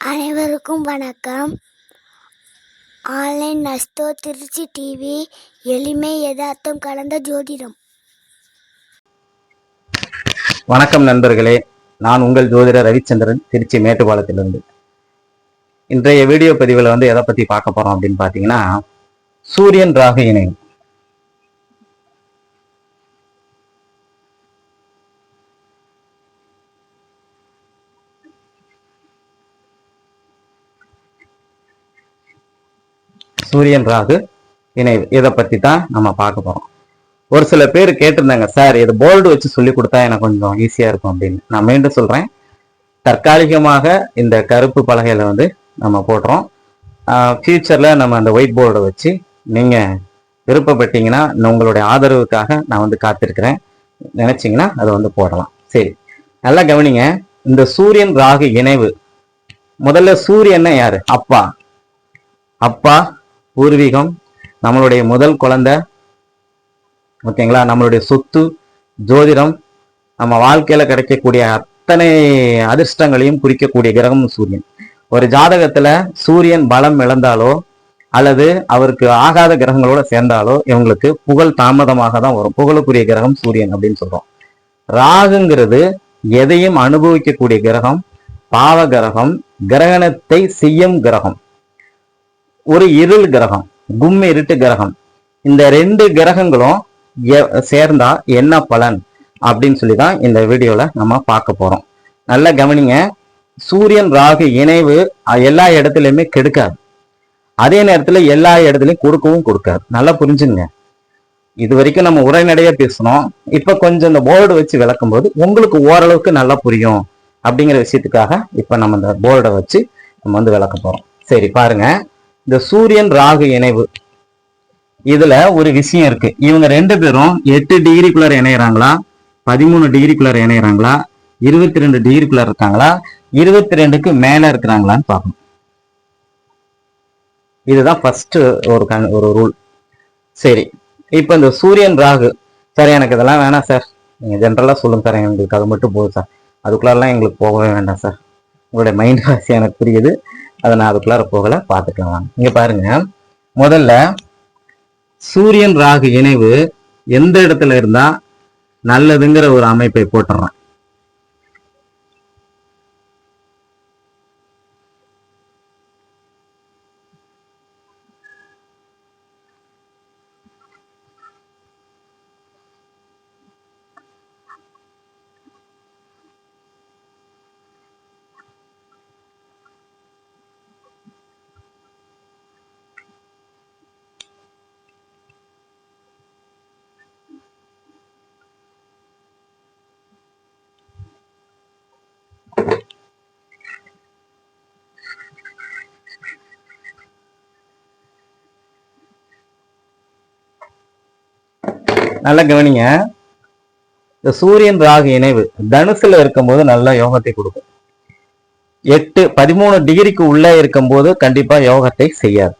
அனைவருக்கும் வணக்கம். Online நஸ்தோ Trichy TV எளிமை யதார்த்தம் கலந்த ஜோதிடம். வணக்கம் நண்பர்களே. நான் உங்கள் ஜோதிடர் ரவிச்சந்திரன் திருச்சி மேட்டுப்பாளத்திலிருந்து இன்றைய வீடியோ பதிவில் வந்து எதை பற்றி பார்க்க போகிறோம் அப்படின்னு பார்த்தீங்கன்னா சூரியன் ராகு இணையம் சூரியன் ராகு இணைவு இதை பத்தி தான் நம்ம பார்க்க போறோம். ஒரு சில பேர் கேட்டிருந்தாங்க சார் இது போல்டு வச்சு சொல்லி கொடுத்தா எனக்கு கொஞ்சம் ஈஸியா இருக்கும் அப்படின்னு. நான் மீண்டும் சொல்றேன். தற்காலிகமாக இந்த கருப்பு பலகையில வந்து நம்ம போடுறோம். ஃபியூச்சர்ல நம்ம அந்த ஒயிட் போர்டை வச்சு நீங்க விருப்பப்பட்டீங்கன்னா உங்களுடைய ஆதரவுக்காக நான் வந்து காத்திருக்கிறேன். நினைச்சீங்கன்னா அதை வந்து போடலாம். சரி. நல்லா கவனிங்க. இந்த சூரியன் ராகு இணைவு. முதல்ல சூரியன்னா யாரு? அப்பா. அப்பா பூர்வீகம் நம்மளுடைய முதல் குழந்தை ஓகேங்களா? நம்மளுடைய சொத்து ஜோதிடம் நம்ம வாழ்க்கையில கிடைக்கக்கூடிய அத்தனை அதிர்ஷ்டங்களையும் குறிக்கக்கூடிய கிரகம் சூரியன். ஒரு ஜாதகத்துல சூரியன் பலம் இழந்தாலோ அல்லது அவருக்கு ஆகாத கிரகங்களோட சேர்ந்தாலோ இவங்களுக்கு புகழ் தாமதமாக தான் வரும். புகழுக்குரிய கிரகம் சூரியன் அப்படின்னு சொல்றோம். ராகுங்கிறது எதையும் அனுபவிக்கக்கூடிய கிரகம் பாவ கிரகம் கிரகணத்தை செய்யும் கிரகம். ஒரு இருள் கிரகம் கும் இருட்டு கிரகம். இந்த ரெண்டு கிரகங்களும் சேர்ந்தா என்ன பலன் அப்படின்னு சொல்லி தான் இந்த வீடியோல நம்ம பார்க்க போறோம். நல்லா கவனிங்க சூரியன் ராகு இணைவு எல்லா இடத்துலயுமே கெடுக்காது. அதே நேரத்துல எல்லா இடத்துலயும் கொடுக்கவும் கொடுக்காது. நல்லா புரிஞ்சுங்க. இது வரைக்கும் நம்ம உரைநடையா பேசணும் இப்ப கொஞ்சம் இந்த போர்டு வச்சு விளக்கும் போது உங்களுக்கு ஓரளவுக்கு நல்லா புரியும் அப்படிங்கிற விஷயத்துக்காக இப்ப நம்ம இந்த போர்டை வச்சு நம்ம வந்து விளக்க போறோம். சரி பாருங்க. இந்த சூரியன் ராகு இணைவு. இதுல ஒரு விஷயம் இருக்கு. இவங்க ரெண்டு பேரும் எட்டு டிகிரிக்குள்ளார இணையறாங்களா? பதிமூணு டிகிரிக்குள்ளார இணையறாங்களா? இருபத்தி ரெண்டு டிகிரிக்குள்ளார இருக்காங்களா? இருபத்தி ரெண்டுக்கு மேல இருக்கிறாங்களான்னு பார்க்கணும். இதுதான் ஃபர்ஸ்ட் ஒரு கண் ஒரு ரூல் சரி. இப்போ இந்த சூரியன் ராகு. சார் எனக்கு இதெல்லாம் வேணாம் சார். நீங்க ஜென்ரலா சொல்லுங்க சார். எங்களுக்கு அது மட்டும் போதும் சார். அதுக்குள்ளாரெல்லாம் எங்களுக்கு போகவே வேண்டாம் சார். உங்களுடைய மைண்ட் வாசி எனக்கு புரியுது. அதை நான் அதுக்குள்ளார போகல பார்த்துக்கலாம் இங்க பாருங்க. முதல்ல சூரியன் ராகு இணைவு எந்த இடத்துல இருந்தா நல்லதுங்கிற ஒரு அமைப்பை போட்டுறேன். நல்லா கவனிங்க. இந்த சூரியன் ராகு இணைவு தனுசுல இருக்கும்போது நல்ல யோகத்தை கொடுக்கும். எட்டு பதிமூணு டிகிரிக்கு உள்ளே இருக்கும்போது கண்டிப்பா யோகத்தை செய்யாது.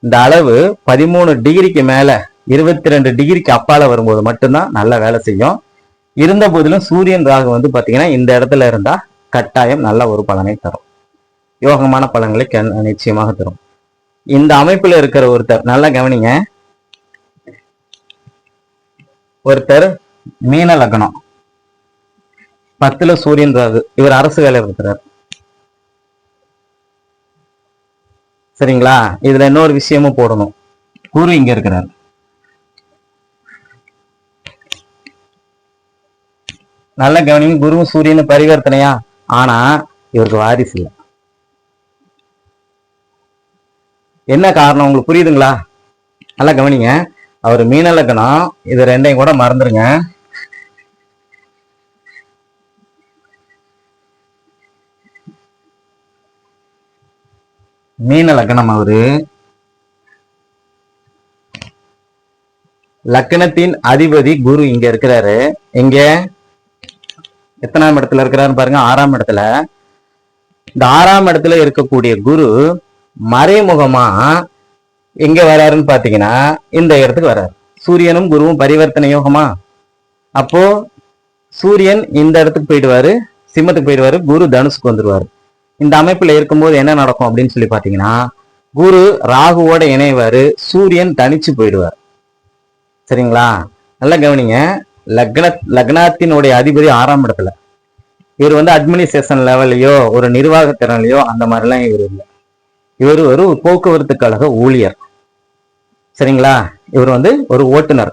இந்த அளவு பதிமூணு டிகிரிக்கு மேல இருபத்தி ரெண்டு டிகிரிக்கு அப்பால வரும்போது மட்டும்தான் நல்ல வேலை செய்யும். இருந்த போதிலும் சூரியன் ராகு வந்து பாத்தீங்கன்னா இந்த இடத்துல இருந்தா கட்டாயம் நல்ல ஒரு பலனை தரும். யோகமான பலன்களை கண்- நிச்சயமாக தரும். இந்த அமைப்புல இருக்கிற ஒருத்தர் நல்லா கவனிங்க. ஒருத்தர் மீன லக்னம். பத்துல சூரியன் ராகு இவர் அரசு வேலை இருக்கிறார் சரிங்களா? இதுல இன்னொரு விஷயமும் போடணும். குரு இங்க இருக்கிறார். நல்ல கவனியும் குருவும் சூரியனும் பரிவர்த்தனையா? ஆனா இவருக்கு வாரிசு இல்லை. என்ன காரணம்? உங்களுக்கு புரியுதுங்களா? நல்லா கவனிங்க. அவர் மீன இது ரெண்டையும் கூட மறந்துருங்க. மீன லக்னம் அவரு. லக்கணத்தின் அதிபதி குரு இங்க இருக்கிறாரு. இங்க எத்தனாம் இடத்துல இருக்கிறாருன்னு பாருங்க ஆறாம் இடத்துல. இந்த ஆறாம் இடத்துல இருக்கக்கூடிய குரு மறைமுகமா எங்க வராருன்னு பாத்தீங்கன்னா இந்த இடத்துக்கு வராரு. சூரியனும் குருவும் பரிவர்த்தனை யோகமா? அப்போ சூரியன் இந்த இடத்துக்கு போயிடுவாரு சிம்மத்துக்கு போயிடுவாரு குரு தனுசுக்கு வந்துருவாரு. இந்த அமைப்புல இருக்கும்போது என்ன நடக்கும் அப்படின்னு சொல்லி பாத்தீங்கன்னா குரு ராகுவோட இணைவாரு சூரியன் தனிச்சு போயிடுவார். சரிங்களா? நல்லா கவனிங்க. லக்ன லக்னாத்தினுடைய அதிபதி ஆறாம் இடத்துல. இவர் வந்து அட்மினிஸ்ட்ரேஷன் லெவல்லையோ ஒரு நிர்வாக திறன்லையோ அந்த மாதிரிலாம் இவர் இல்லை. இவர் ஒரு போக்குவரத்து கழக ஊழியர். சரிங்களா? இவர் வந்து ஒரு ஓட்டுநர்.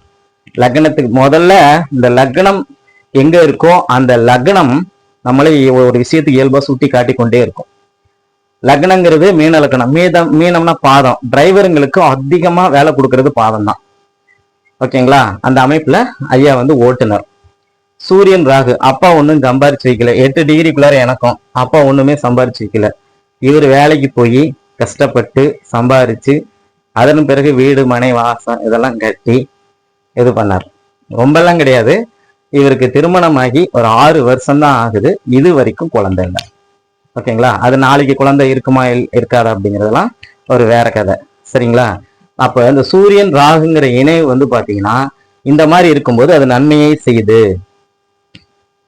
லக்னத்துக்கு முதல்ல இந்த லக்னம் எங்க இருக்கோ அந்த லக்னம் நம்மளை ஒரு விஷயத்துக்கு இயல்பா சுட்டி காட்டி கொண்டே இருக்கும். லக்னங்கிறது மீன லக்னம். மீதம் மீனம்னா பாதம். டிரைவருங்களுக்கு அதிகமா வேலை கொடுக்கறது பாதம் தான் ஓகேங்களா? அந்த அமைப்புல ஐயா வந்து ஓட்டுநர். சூரியன் ராகு. அப்பா ஒன்றும் சம்பாரிச்சு வைக்கல எட்டு டிகிரிக்குள்ளார எனக்கும். அப்பா ஒண்ணுமே சம்பாரிச்சு வைக்கல இவர் வேலைக்கு போய் கஷ்டப்பட்டு சம்பாரிச்சு அதன் பிறகு வீடு மனை வாசம் இதெல்லாம் கட்டி இது பண்ணார். ரொம்பலாம் கிடையாது. இவருக்கு திருமணமாகி ஒரு ஆறு வருஷம் தான் ஆகுது. இது வரைக்கும் குழந்தை இல்லை. ஓகேங்களா அது நாளைக்கு குழந்தை இருக்குமா இருக்காது அப்படிங்கிறதெல்லாம் ஒரு வேற கதை. சரிங்களா? அப்போ இந்த சூரியன் ராகுங்கிற இணைவு வந்து பார்த்தீங்கன்னா இந்த மாதிரி இருக்கும்போது அது நன்மையை செய்யுது.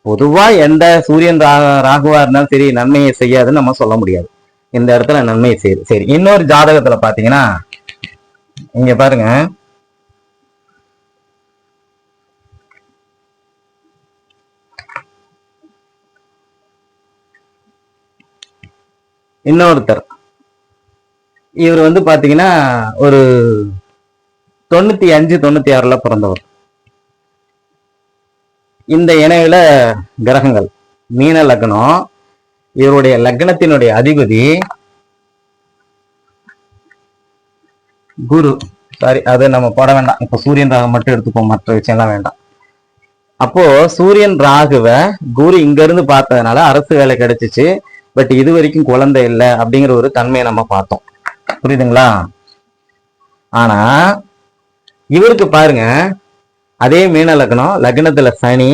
பொதுவாக எந்த சூரியன் ரா- ராகுவா இருந்தாலும் சரி நன்மையை செய்யாதுன்னு நம்ம சொல்ல முடியாது. இந்த இடத்துல நன்மையை செய்யுது. சரி இன்னொரு ஜாதகத்தில் பார்த்தீங்கன்னா இங்க பாருங்க. இன்னொருத்தர். இவர் வந்து பாத்தீங்கன்னா ஒரு தொண்ணூத்தி அஞ்சு தொண்ணூத்தி ஆறுல பிறந்தவர். இந்த இணையில கிரகங்கள் மீன லக்னம் இவருடைய லக்னத்தினுடைய அதிபதி குரு சாரி அது நம்ம போட வேண்டாம். இப்ப சூரியன் ராகு மட்டும் எடுத்துப்போம் மற்ற விஷயம்லாம் வேண்டாம். அப்போ சூரியன் ராகுவ குரு இங்க இருந்து பார்த்ததுனால அரசு வேலை கிடைச்சிச்சு. பட் இது வரைக்கும் குழந்தை இல்லை அப்படிங்கிற ஒரு தன்மையை நம்ம பார்த்தோம். புரியுதுங்களா? ஆனா இவருக்கு பாருங்க அதே மீன லக்னம் லக்னத்துல சனி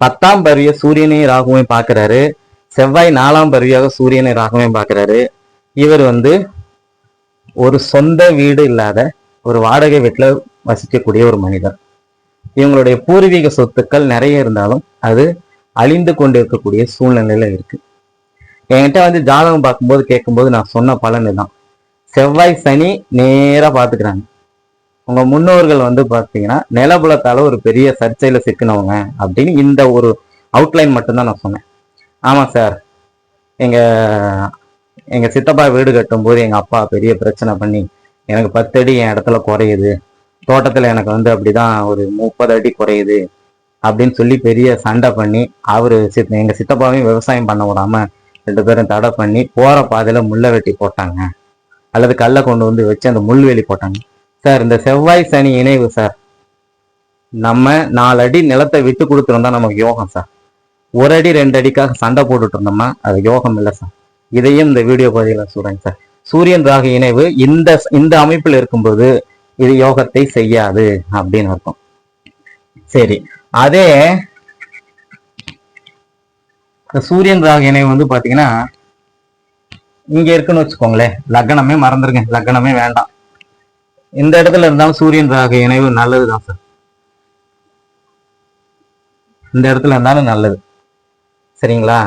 பத்தாம் பருவிய சூரியனையும் ராகுவையும் பாக்குறாரு செவ்வாய் நாலாம் பருவியாக சூரியனை ராகுவையும் பாக்குறாரு இவர் வந்து ஒரு சொந்த வீடு இல்லாத ஒரு வாடகை வீட்டில் வசிக்கக்கூடிய ஒரு மனிதர். இவங்களுடைய பூர்வீக சொத்துக்கள் நிறைய இருந்தாலும் அது அழிந்து கொண்டு இருக்கக்கூடிய சூழ்நிலையில இருக்கு. என்கிட்ட வந்து ஜாதகம் பார்க்கும்போது கேட்கும்போது நான் சொன்ன பலன் தான். செவ்வாய் சனி நேராக பார்த்துக்கிறாங்க. உங்க முன்னோர்கள் வந்து பார்த்தீங்கன்னா நிலபுலத்தால ஒரு பெரிய சர்ச்சையில சிக்கினவங்க அப்படின்னு இந்த ஒரு அவுட்லைன் மட்டும்தான் நான் சொன்னேன். ஆமா சார் எங்க எங்க சித்தப்பா வீடு கட்டும்போது எங்க அப்பா பெரிய பிரச்சனை பண்ணி எனக்கு பத்து அடி என் இடத்துல குறையுது. தோட்டத்துல எனக்கு வந்து அப்படிதான் ஒரு முப்பது அடி குறையுது அப்படின்னு சொல்லி பெரிய சண்டை பண்ணி அவரு சித்- எங்க சித்தப்பாவையும் விவசாயம் பண்ண விடாம ரெண்டு பேரும் தடை பண்ணி போற பாதையில முள்ளை வெட்டி போட்டாங்க. அல்லது கல்லை கொண்டு வந்து வச்சு அந்த முள்வேலி போட்டாங்க. சார் இந்த செவ்வாய் சனி இணைவு சார். நம்ம நாலு அடி நிலத்தை விட்டு கொடுத்துருந்தா நமக்கு யோகம் சார். ஒரு அடி ரெண்டு அடிக்காக சண்டை போட்டுட்டு இருந்தோம்னா அது யோகம் இல்லை சார். இதையும் இந்த வீடியோ பதிவில் சொல்றேங்க சார். சூரியன் ராகு இணைவு இந்த இந்த அமைப்பில் இருக்கும்போது இது யோகத்தை செய்யாது அப்படின்னு அர்த்தம். சரி அதே சூரியன் ராகு இணைவு வந்து பாத்தீங்கன்னா இங்க இருக்குன்னு வச்சுக்கோங்களேன். லக்னமே மறந்துருங்க. லக்னமே வேண்டாம். இந்த இடத்துல இருந்தாலும் சூரியன் ராகு இணைவு நல்லதுதான் சார். இந்த இடத்துல இருந்தாலும் நல்லது. சரிங்களா?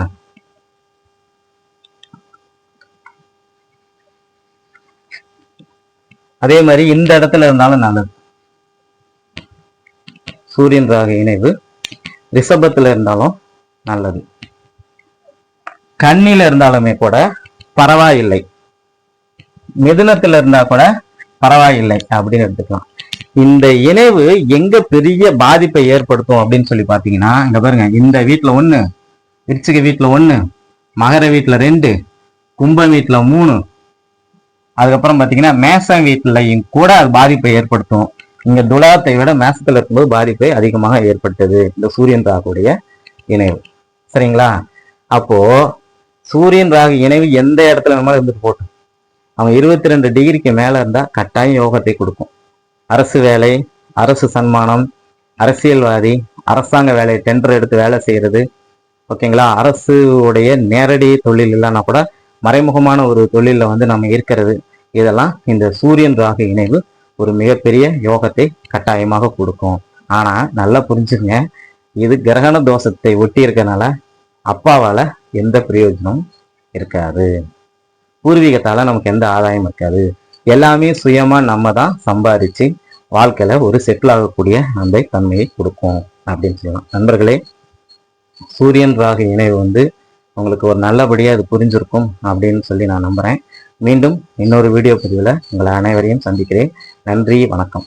அதே மாதிரி இந்த இடத்துல இருந்தாலும் நல்லது. சூரியன் ராக இணைவு ரிஷபத்துல இருந்தாலும் நல்லது. கண்ணில இருந்தாலுமே கூட பரவாயில்லை. மிதுனத்துல இருந்தா கூட பரவாயில்லை அப்படின்னு எடுத்துக்கலாம். இந்த இணைவு எங்க பெரிய பாதிப்பை ஏற்படுத்தும் அப்படின்னு சொல்லி பாத்தீங்கன்னா இங்க பாருங்க இந்த வீட்டுல ஒண்ணு விருச்சிக வீட்டுல ஒண்ணு மகர வீட்டுல ரெண்டு கும்பம் வீட்டுல மூணு அதுக்கப்புறம் பாத்தீங்கன்னா மேசம் வீட்டிலையும் கூட அது பாதிப்பை ஏற்படுத்தும். இங்க துலாத்தை விட மேசத்துல இருக்கும்போது பாதிப்பை அதிகமாக ஏற்பட்டது. இந்த சூரியன் ராகுடைய இணைவு. சரிங்களா? அப்போ சூரியன் ராகு இணைவு எந்த இடத்துல வேணாலும் இருந்துட்டு போட்டோம் அவன் இருபத்தி ரெண்டு டிகிரிக்கு மேல இருந்தா கட்டாயம் யோகத்தை கொடுக்கும். அரசு வேலை அரசு சன்மானம் அரசியல்வாதி அரசாங்க வேலை டெண்டர் எடுத்து வேலை செய்யறது ஓகேங்களா? அரசு உடைய நேரடி தொழில் இல்லைன்னா கூட மறைமுகமான ஒரு தொழிலில் வந்து நம்ம இருக்கிறது. இதெல்லாம் இந்த சூரியன் ராகு இணைவு ஒரு மிகப்பெரிய யோகத்தை கட்டாயமாக கொடுக்கும். ஆனால் நல்லா புரிஞ்சுங்க இது கிரகண தோஷத்தை ஒட்டி இருக்கனால அப்பாவால் எந்த பிரயோஜனமும் இருக்காது. பூர்வீகத்தால் நமக்கு எந்த ஆதாயம் இருக்காது. எல்லாமே சுயமாக நம்ம தான் சம்பாதிச்சு வாழ்க்கையில் ஒரு செட்டில் ஆகக்கூடிய அந்த தன்மையை கொடுக்கும் அப்படின்னு சொல்லலாம். நண்பர்களே சூரியன் ராகு இணைவு வந்து உங்களுக்கு ஒரு நல்லபடியாக அது புரிஞ்சிருக்கும் அப்படின்னு சொல்லி நான் நம்புகிறேன் மீண்டும் இன்னொரு வீடியோ பதிவில் உங்களை அனைவரையும் சந்திக்கிறேன். நன்றி வணக்கம்.